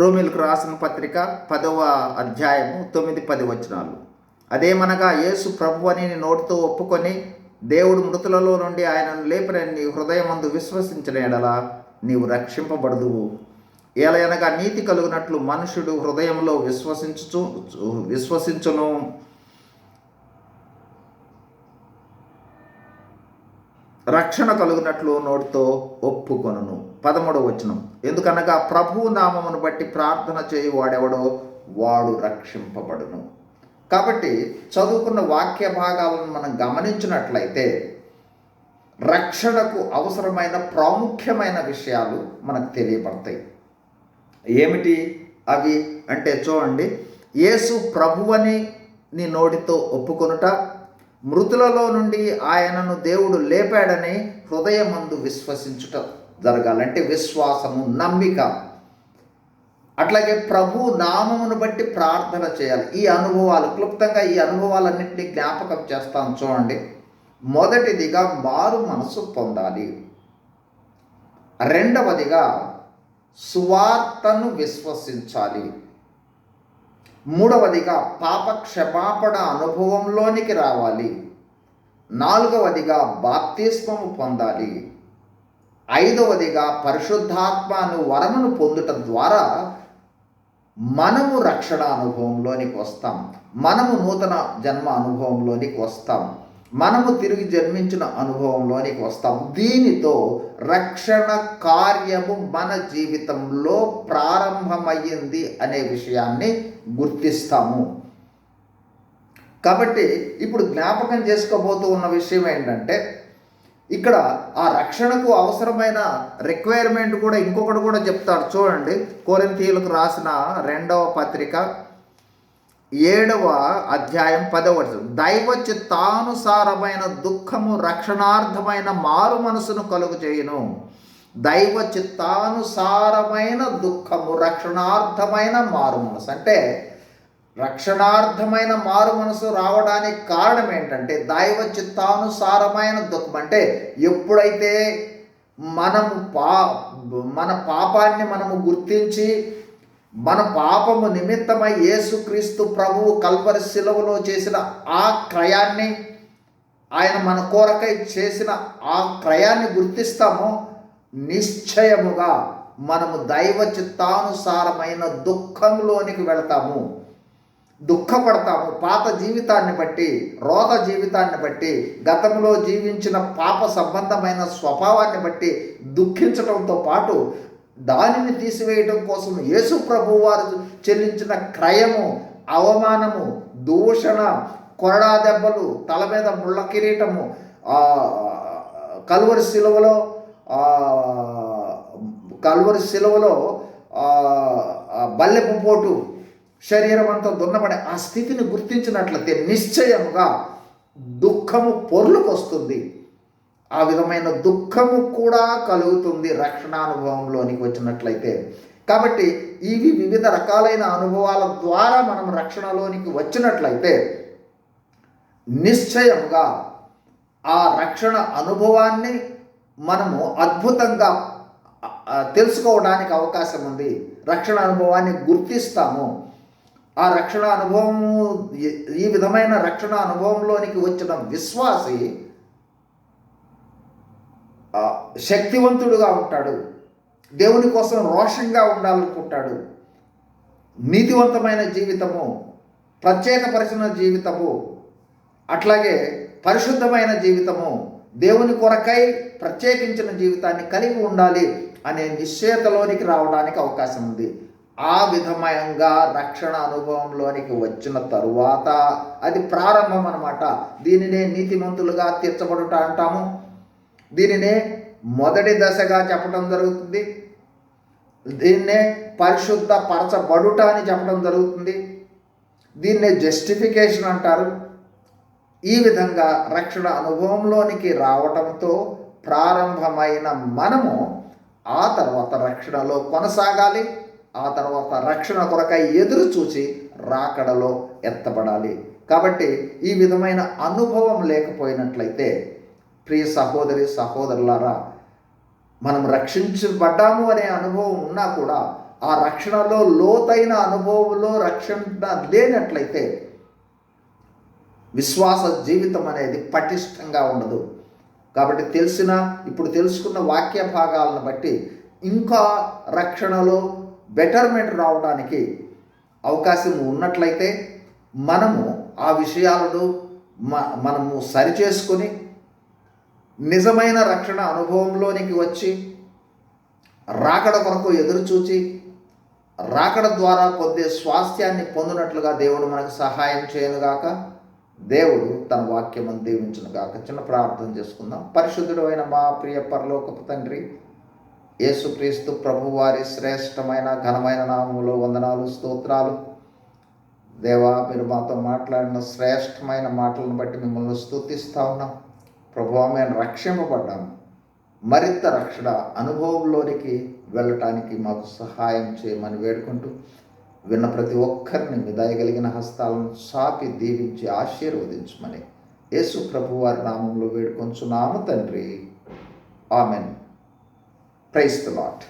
రోమిలకు రాసిన పత్రిక పదవ అధ్యాయము తొమ్మిది పది వచనాలు. అదేమనగా యేసు ప్రభు అని నోటితో ఒప్పుకొని దేవుడు మృతులలో నుండి ఆయనను లేపినని నీ హృదయమందు విశ్వసించిన ఎడల నీవు రక్షింపబడదువు. ఏలయనగా నీతి కలుగునట్లు మనుషుడు హృదయంలో విశ్వసించు విశ్వసించును. రక్షణ కలుగునట్లు నోటితో ఒప్పుకొనును. పదమూడవ వచనం. ఎందుకనగా ప్రభువు నామమును బట్టి ప్రార్థన చేయి వాడెవడో వాడు రక్షింపబడును. కాబట్టి చదువుకున్న వాక్య భాగాలను మనం గమనించినట్లయితే రక్షణకు అవసరమైన ప్రాముఖ్యమైన విషయాలు మనకు తెలియబడతాయి. ఏమిటి అవి? అంటే చూడండి. యేసు ప్రభువని నీ నోటితో ఒప్పుకొనుట మృతులలో నుండి ఆయనను దేవుడు లేపాడని హృదయమందు విశ్వసించుట జరగాలంటే విశ్వాసము నమ్మిక. అట్లాగే ప్రభు నామమును బట్టి ప్రార్థన చేయాలి. ఈ అనుభవాలు క్లుప్తంగా ఈ అనుభవాలన్నింటినీ జ్ఞాపకం చేస్తాను చూడండి. మొదటిదిగా మారు మనసు పొందాలి. రెండవదిగా సువార్తను విశ్వసించాలి. మూడవదిగా పాప క్షమాపణ అనుభవంలోనికి రావాలి. నాలుగవదిగా బాప్తిస్మము పొందాలి. ఐదవదిగా పరిశుద్ధాత్మను వరమును పొందుట ద్వారా మనము రక్షణ అనుభవంలోనికి వస్తాం. మనము నూతన జన్మ అనుభవంలోనికి వస్తాం. మనము తిరిగి జన్మించిన అనుభవంలోనికి వస్తాం. దీనితో రక్షణ కార్యము మన జీవితంలో ప్రారంభమయ్యింది అనే విషయాన్ని గుర్తిస్తాము. కాబట్టి ఇప్పుడు జ్ఞాపకం చేసుకోబోతూ ఉన్న విషయం ఏంటంటే ఇక్కడ ఆ రక్షణకు అవసరమైన రిక్వైర్మెంట్ కూడా ఇంకొకటి కూడా చెప్తాడు. చూడండి కోరింతీయులకు రాసిన రెండవ పత్రిక ఏడవ అధ్యాయం పదవ దైవ చిత్తానుసారమైన దుఃఖము రక్షణార్థమైన మారు మనసును కలుగు చేయును. దైవ చిత్తానుసారమైన దుఃఖము రక్షణార్థమైన మారు మనసు. అంటే రక్షణార్థమైన మారు మనసు రావడానికి కారణం ఏంటంటే దైవ చిత్తానుసారమైన దుఃఖం. అంటే ఎప్పుడైతే మనము పా మన పాపాన్ని మనము గుర్తించి మన పాపము నిమిత్తమై యేసుక్రీస్తు ప్రభువు కల్వరి శిలవలో చేసిన ఆ క్రయాన్ని ఆయన మన కోరకై చేసిన ఆ క్రయాన్ని గుర్తిస్తామో. నిశ్చయముగా మనము దైవ చిత్తానుసారమైన దుఃఖంలోనికి వెళతాము. దుఃఖపడతాము. పాత జీవితాన్ని బట్టి రోత జీవితాన్ని బట్టి గతంలో జీవించిన పాప సంబంధమైన స్వభావాన్ని బట్టి దుఃఖించడంతో పాటు దానిని తీసివేయటం కోసం యేసు ప్రభు వారు చెల్లించిన క్రయము అవమానము దూషణ కొరడా దెబ్బలు తల మీద ముళ్ళ కిరీటము కలువరి శిలువలో కలువరి శిలువలో బల్లెపు పోటు శరీరం అంతా దున్నబడే ఆ స్థితిని గుర్తించినట్లయితే నిశ్చయముగా దుఃఖము పొర్లుకొస్తుంది. ఆ విధమైన దుఃఖము కూడా కలుగుతుంది రక్షణానుభవంలోనికి వచ్చినట్లయితే. కాబట్టి ఇవి వివిధ రకాలైన అనుభవాల ద్వారా మనం రక్షణలోనికి వచ్చినట్లయితే నిశ్చయముగా ఆ రక్షణ అనుభవాన్ని మనము అద్భుతంగా తెలుసుకోవడానికి అవకాశం ఉంది. రక్షణ అనుభవాన్ని గుర్తిస్తాము. ఆ రక్షణ అనుభవము ఈ విధమైన రక్షణ అనుభవంలోనికి వచ్చిన విశ్వాసి శక్తివంతుడుగా ఉంటాడు. దేవుని కోసం రోషంగా ఉండాలనుకుంటాడు. నీతివంతమైన జీవితము ప్రత్యేకపరిచిన జీవితము అట్లాగే పరిశుద్ధమైన జీవితము దేవుని కొరకై ప్రత్యేకించిన జీవితాన్ని కలిగి ఉండాలి అనే నిశ్చయతలోనికి రావడానికి అవకాశం ఉంది. ఆ విధమయంగా రక్షణ అనుభవంలోనికి వచ్చిన తరువాత అది ప్రారంభం అనమాట దీనినే నీతిమంతులుగా తీర్చబడుట అంటాము. దీనినే మొదటి దశగా చెప్పడం జరుగుతుంది. దీన్నే పరిశుద్ధ పరచబడుట అని చెప్పడం జరుగుతుంది. దీన్నే జస్టిఫికేషన్ అంటారు. ఈ విధంగా రక్షణ అనుభవంలోనికి రావటంతో ప్రారంభమైన మనము ఆ తర్వాత రక్షణలో కొనసాగాలి. ఆ తర్వాత రక్షణ కొరకై ఎదురు చూసి రాకడలో ఎత్తబడాలి. కాబట్టి ఈ విధమైన అనుభవం లేకపోయినట్లయితే ప్రియ సహోదరి సహోదరులారా మనం రక్షించబడ్డాము అనే అనుభవం ఉన్నా కూడా ఆ రక్షణలో లోతైన అనుభవంలో రక్షణ లేనట్లయితే విశ్వాస జీవితం అనేది పటిష్టంగా ఉండదు. కాబట్టి తెలిసిన ఇప్పుడు తెలుసుకున్న వాక్య భాగాలను బట్టి ఇంకా రక్షణలో బెటర్మెంట్ రావడానికి అవకాశం ఉన్నట్లయితే మనము ఆ విషయాలను మ మనము సరిచేసుకొని నిజమైన రక్షణ అనుభవంలోనికి వచ్చి రాకడ కొరకు ఎదురుచూచి రాకడ ద్వారా పొందే స్వాస్థ్యాన్ని పొందినట్లుగా దేవుడు మనకు సహాయం చేయనుగాక దేవుడు తన వాక్యము దీవించును కాక చిన్న ప్రార్థన చేసుకుందాం. పరిశుద్ధుడు అయిన మా ప్రియ పరలోకపు తండ్రి యేసుక్రీస్తు ప్రభువారి శ్రేష్టమైన ఘనమైన నామములో వందనాలు స్తోత్రాలు. దేవా మీరు మాతో మాట్లాడిన శ్రేష్టమైన మాటలను బట్టి మిమ్మల్ని స్థుతిస్తా ఉన్నాం. ప్రభు మేము రక్షింపబడ్డాము. మరింత రక్షణ అనుభవంలోనికి వెళ్ళటానికి మాకు సహాయం చేయమని వేడుకుంటూ విన్న ప్రతి ఒక్కరిని విదాయగలిగిన హస్తాలను సాపి దీవించి ఆశీర్వదించమని యేసు ప్రభు వారి నామంలో వేడుకొంచున్నాము తండ్రి. ఆమెన్. Price the lot